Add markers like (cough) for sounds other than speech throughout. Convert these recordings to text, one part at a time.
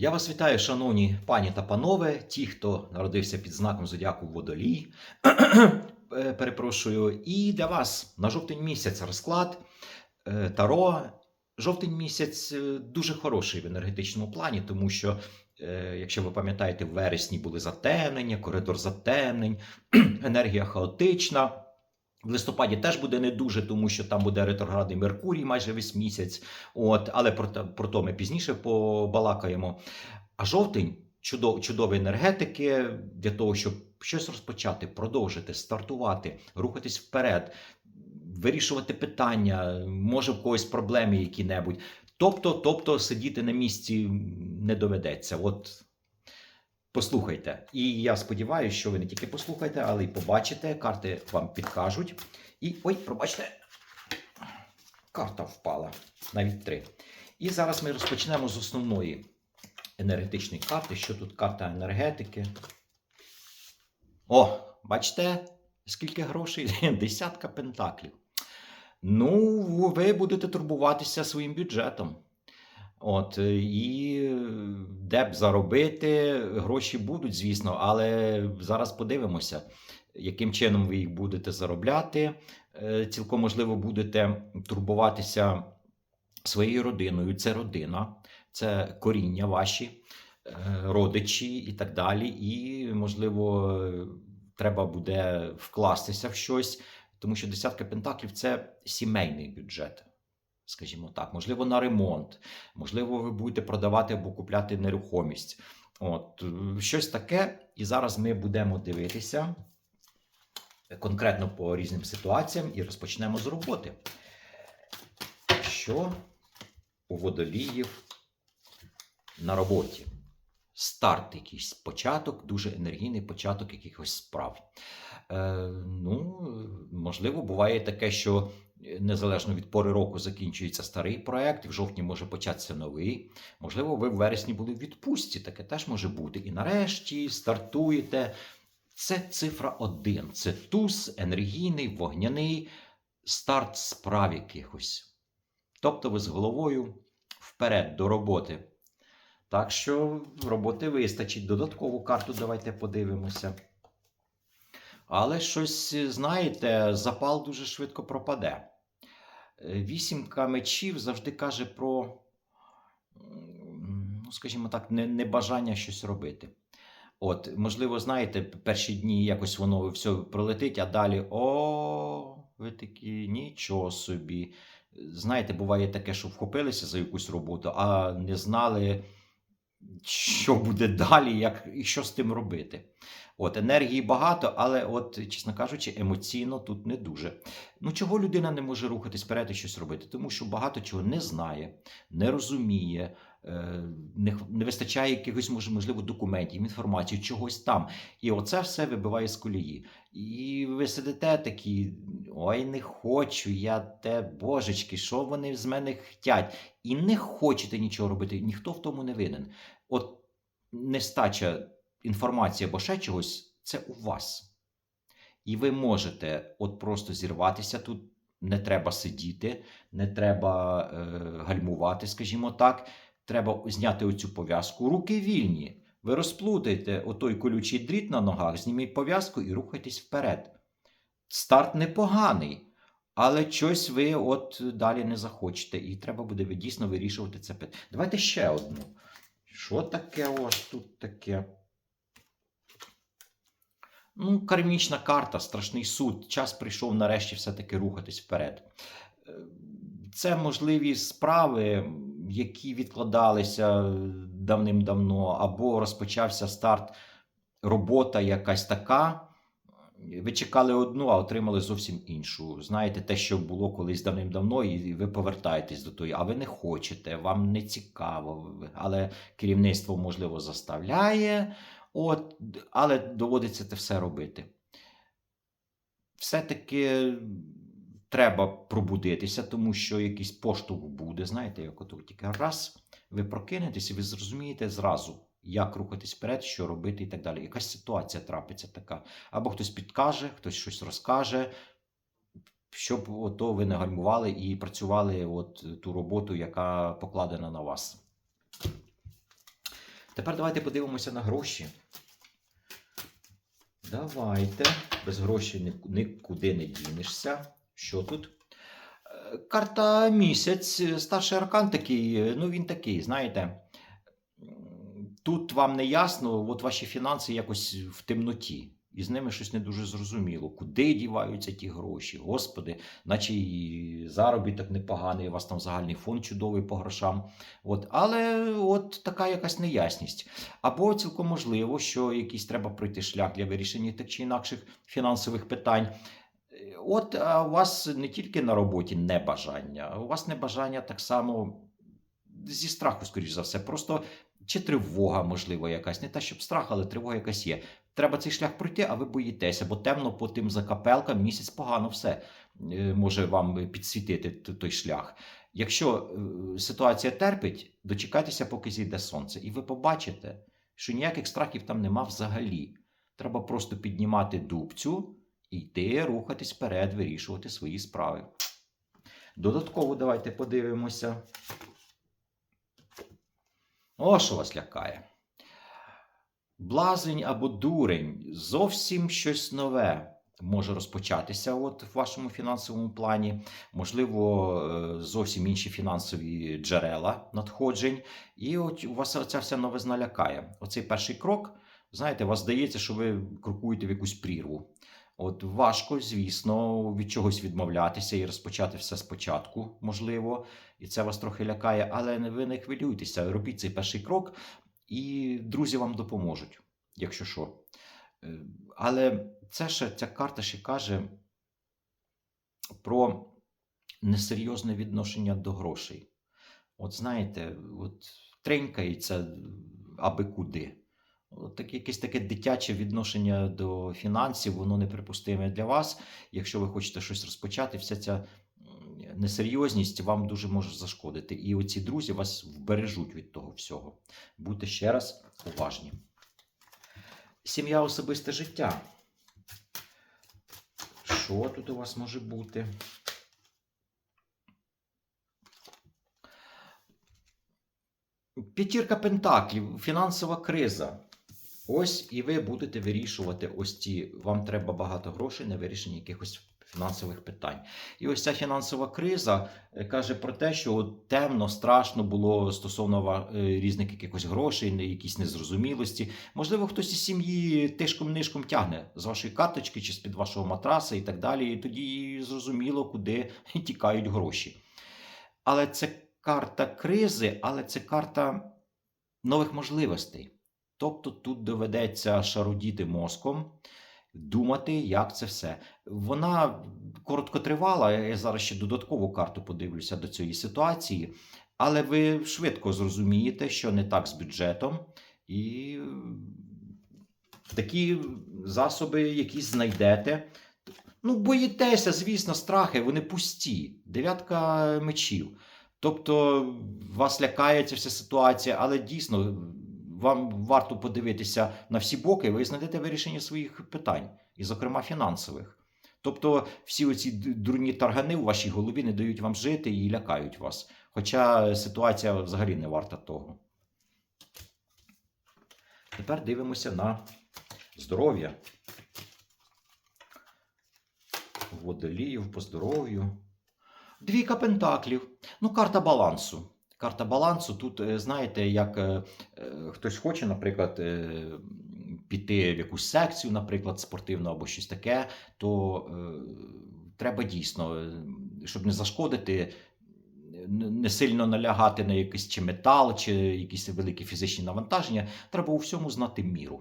Я вас вітаю, шановні пані та панове, ті, хто народився під знаком зодіаку Водолій. (clears throat) Е, Перепрошую, і для вас на жовтень місяць розклад е, Таро. Жовтень місяць е, дуже хороший в енергетичному плані, тому що, якщо ви пам'ятаєте, в вересні були затемнення, коридор затемнень, (clears throat) енергія хаотична. В листопаді теж буде не дуже, тому що там буде ретроградний Меркурій майже весь місяць. От, але про, про то ми пізніше побалакаємо. А жовтень чудов, чудові енергетики для того, щоб щось розпочати, продовжити, стартувати, рухатись вперед, вирішувати питання, може в когось проблеми які-небудь. Тобто, тобто сидіти на місці не доведеться. От послухайте. І я сподіваюся, що ви не тільки послухаєте, але й побачите. Карти вам підкажуть. І ой, пробачте, карта впала. Навіть три. І зараз ми розпочнемо з основної енергетичної карти. Що тут карта енергетики? О, бачите, скільки грошей? (laughs) Десятка пентаклів. Ну, ви будете турбуватися своїм бюджетом. От, е, і е, де б заробити, гроші будуть, звісно, але зараз подивимося, яким чином ви їх будете заробляти. Е, Цілком можливо, будете турбуватися своєю родиною. Це родина, це коріння ваші, родичі і так далі. І, можливо, треба буде вкластися в щось, тому що десятка пентаклів це сімейний бюджет. Скажімо так, можливо, на ремонт, можливо, ви будете продавати або купляти нерухомість. От щось таке. І зараз ми будемо дивитися конкретно по різним ситуаціям і розпочнемо з роботи. Що у водоліїв на роботі? Старт, якийсь початок, дуже енергійний початок якихось справ. Е, ну, можливо, буває таке, що незалежно від пори року закінчується старий проект, і в жовтні може початися новий. Можливо, ви в вересні були в відпустці, таке теж може бути. І нарешті стартуєте. Це цифра 1. Це туз, енергійний, вогняний старт справ якихось. Тобто ви з головою вперед до роботи. Так що роботи вистачить. Додаткову карту давайте подивимося. Але щось, знаєте, запал дуже швидко пропаде. Е, Вісімка мечів завжди каже про, ну, скажімо так, не- небажання щось робити. От, можливо, знаєте, перші дні якось воно все пролетить, а далі о, ви такі, нічого собі. Знаєте, буває таке, що вхопилися за якусь роботу, а не знали, що буде далі, як, і що з тим робити. От, енергії багато, але, от, чесно кажучи, емоційно тут не дуже. Ну, чого людина не може рухатись вперед і щось робити? Тому що багато чого не знає, не розуміє, е, не, не вистачає якихось, може, можливо, документів, інформації, чогось там. І оце все вибиває з колії. І ви сидите такі, ой, не хочу, я те, божечки, що вони з мене хотять? І не хочете нічого робити, ніхто в тому не винен. От нестача інформації або ще чогось, це у вас. І ви можете от просто зірватися тут. Не треба сидіти, не треба е, гальмувати, скажімо так. Треба зняти оцю пов'язку. Руки вільні. Ви розплутаєте отой колючий дріт на ногах, зніміть пов'язку і рухайтесь вперед. Старт непоганий, але щось ви от далі не захочете, і треба буде дійсно вирішувати це питання. Давайте ще одну. Що таке вас тут таке? Ну, кармічна карта, страшний суд. Час прийшов нарешті все-таки рухатись вперед. Е, Це можливі справи, які відкладалися давним-давно, або розпочався старт, робота якась така. Ви чекали одну, а отримали зовсім іншу. Знаєте, те, що було колись давним-давно, і ви повертаєтесь до тої, а ви не хочете, вам не цікаво, але керівництво, можливо, заставляє. От, але доводиться це все робити. Все-таки треба пробудитися, тому що якийсь поштовх буде. Знаєте, як ото тільки раз ви прокинетесь і ви зрозумієте зразу, як рухатись вперед, що робити і так далі. Якась ситуація трапиться така. Або хтось підкаже, хтось щось розкаже, щоб ото ви не гальмували і працювали от ту роботу, яка покладена на вас. Тепер давайте подивимося на гроші. Давайте. Без грошей нікуди не дінешся. Що тут? Е, Карта місяць, старший аркан такий, е, ну він такий, знаєте. Тут вам не ясно, от ваші фінанси якось в темноті. І з ними щось не дуже зрозуміло. Куди діваються ті гроші? Господи, наче і заробіток непоганий, у вас там загальний фонд чудовий по грошам. От, але от така якась неясність. Або цілком можливо, що якийсь треба пройти шлях для вирішення тих чи інакших фінансових питань. От а у вас не тільки на роботі небажання, у вас небажання так само зі страху, скоріш за все. Просто чи тривога, можливо, якась. Не те, щоб страх, але тривога якась є. Треба цей шлях пройти, а ви боїтеся, бо темно по тим закапелкам місяць погано все е, може вам підсвітити той шлях. Якщо е, ситуація терпить, дочекайтеся, поки зійде сонце, і ви побачите, що ніяких страхів там нема взагалі. Треба просто піднімати дубцю і йти, рухатись вперед, вирішувати свої справи. Додатково давайте подивимося. О, що вас лякає. Блазень або дурень зовсім щось нове може розпочатися от в вашому фінансовому плані. Можливо, е, зовсім інші фінансові джерела надходжень. І от у вас ця вся новизна лякає. Оцей перший крок, знаєте, вас здається, що ви крокуєте в якусь прірву. От важко, звісно, від чогось відмовлятися і розпочати все спочатку, можливо, і це вас трохи лякає, але ви не хвилюйтеся, робіть цей перший крок, і друзі вам допоможуть, якщо що. Е, Але це ще ця карта ще каже про несерйозне відношення до грошей. От знаєте, от тренькається аби куди. От таке, якесь таке дитяче відношення до фінансів, воно неприпустиме для вас. Якщо ви хочете щось розпочати, вся ця несерйозність вам дуже може зашкодити. І оці друзі вас вбережуть від того всього. Будьте ще раз уважні. Сім'я особисте життя. Що тут у вас може бути? П'ятірка пентаклів, фінансова криза. Ось і ви будете вирішувати ось ці. Вам треба багато грошей на вирішення якихось фінансових питань. І ось ця фінансова криза е, каже про те, що темно, страшно було стосовно е, різних якихось грошей, якісь незрозумілості. Можливо, хтось із сім'ї тишком-нишком тягне з вашої карточки чи з-під вашого матраса і так далі. І тоді зрозуміло, куди (laughs) тікають гроші. Але це карта кризи, але це карта нових можливостей. Тобто тут доведеться шарудіти мозком, думати, як це все. Вона короткотривала, я зараз ще додаткову карту подивлюся до цієї ситуації, але ви швидко зрозумієте, що не так з бюджетом, і такі засоби якісь знайдете. Ну, боїтеся, звісно, страхи, вони пусті. Дев'ятка мечів. Тобто вас лякає ця вся ситуація, але дійсно вам варто подивитися на всі боки, ви знайдете вирішення своїх питань, і, зокрема, фінансових. Тобто, всі оці дурні таргани у вашій голові не дають вам жити і лякають вас. Хоча ситуація взагалі не варта того. Тепер дивимося на здоров'я. Водоліїв по здоров'ю. Двійка пентаклів. Ну, карта балансу. Карта балансу. Тут, е, знаєте, як е, е, хтось хоче, наприклад, піти в якусь секцію, наприклад, спортивну або щось таке, то треба дійсно, щоб не зашкодити, не сильно налягати на якийсь чи метал, чи якісь великі фізичні навантаження, треба у всьому знати міру.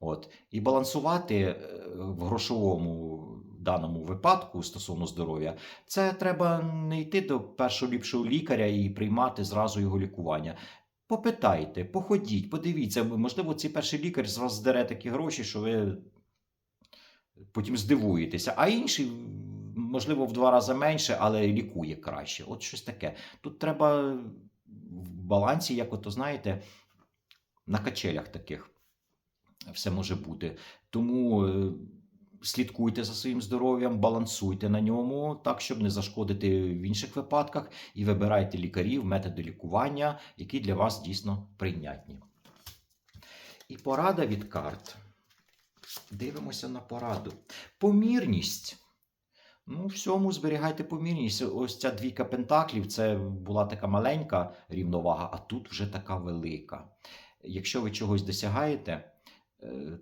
От. І балансувати в грошовому даному випадку стосовно здоров'я, це треба не йти до першого ліпшого лікаря і приймати зразу його лікування. Попитайте, походіть, подивіться, можливо, цей перший лікар з вас здере такі гроші, що ви потім здивуєтеся. А інший, можливо, в два рази менше, але лікує краще. От щось таке. Тут треба в балансі, як ото знаєте, на качелях таких все може бути. Тому е, слідкуйте за своїм здоров'ям, балансуйте на ньому так, щоб не зашкодити в інших випадках, і вибирайте лікарів, методи лікування, які для вас дійсно прийнятні. І порада від карт. Дивимося на пораду. Помірність. Ну, всьому зберігайте помірність. Ось ця двійка пентаклів це була така маленька рівновага, а тут вже така велика. Якщо ви чогось досягаєте,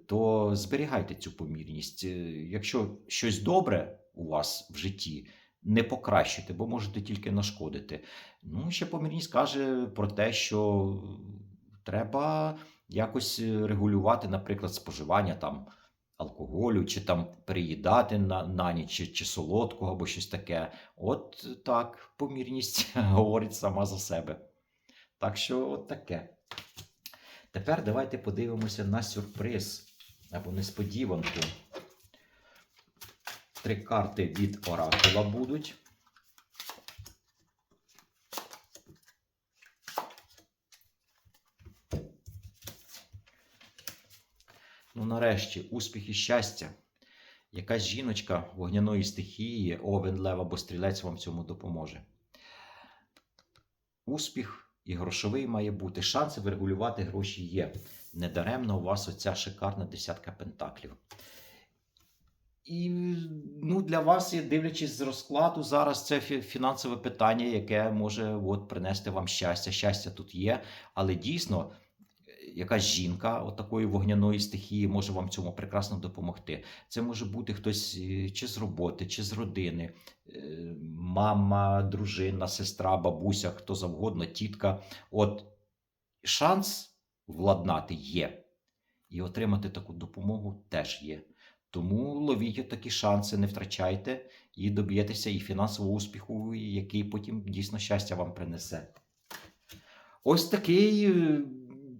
то зберігайте цю помірність. Е, Якщо щось добре у вас в житті, не покращуйте, бо можете тільки нашкодити. Ну, ще помірність каже про те, що треба якось е, регулювати, наприклад, споживання там алкоголю, чи там переїдати на, на ніч, чи, чи солодкого, або щось таке. От так, помірність (laughs) говорить сама за себе. Так що, от таке. Тепер давайте подивимося на сюрприз або несподіванку. Три карти від Оракула будуть. Ну, нарешті, успіх і щастя. Якась жіночка вогняної стихії, овен, лев або стрілець вам цьому допоможе. Успіх і грошовий має бути. Шанси врегулювати гроші є. Недаремно у вас оця шикарна десятка пентаклів. І ну, для вас, дивлячись з розкладу, зараз це фінансове питання, яке може от, принести вам щастя. Щастя тут є, але дійсно. Якась жінка от такої вогняної стихії може вам цьому прекрасно допомогти. Це може бути хтось е, чи з роботи, чи з родини, е, мама, дружина, сестра, бабуся, хто завгодно, тітка. От шанс владнати є, і отримати таку допомогу теж є. Тому ловіть такі шанси, не втрачайте і доб'єтеся і фінансового успіху, який потім дійсно щастя вам принесе. Ось такий е,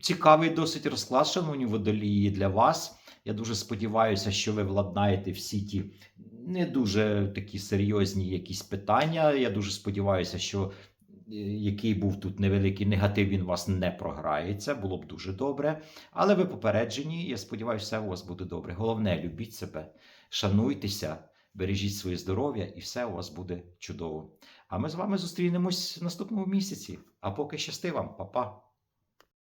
цікавий досить розклад, шановні водолії, для вас. Я дуже сподіваюся, що ви владнаєте всі ті не дуже такі серйозні якісь питання. Я дуже сподіваюся, що е, який був тут невеликий негатив, він вас не програється. Було б дуже добре. Але ви попереджені, я сподіваюся, все у вас буде добре. Головне, любіть себе, шануйтеся, бережіть своє здоров'я, і все у вас буде чудово. А ми з вами зустрінемось в наступному місяці. А поки щасти вам, Па-па!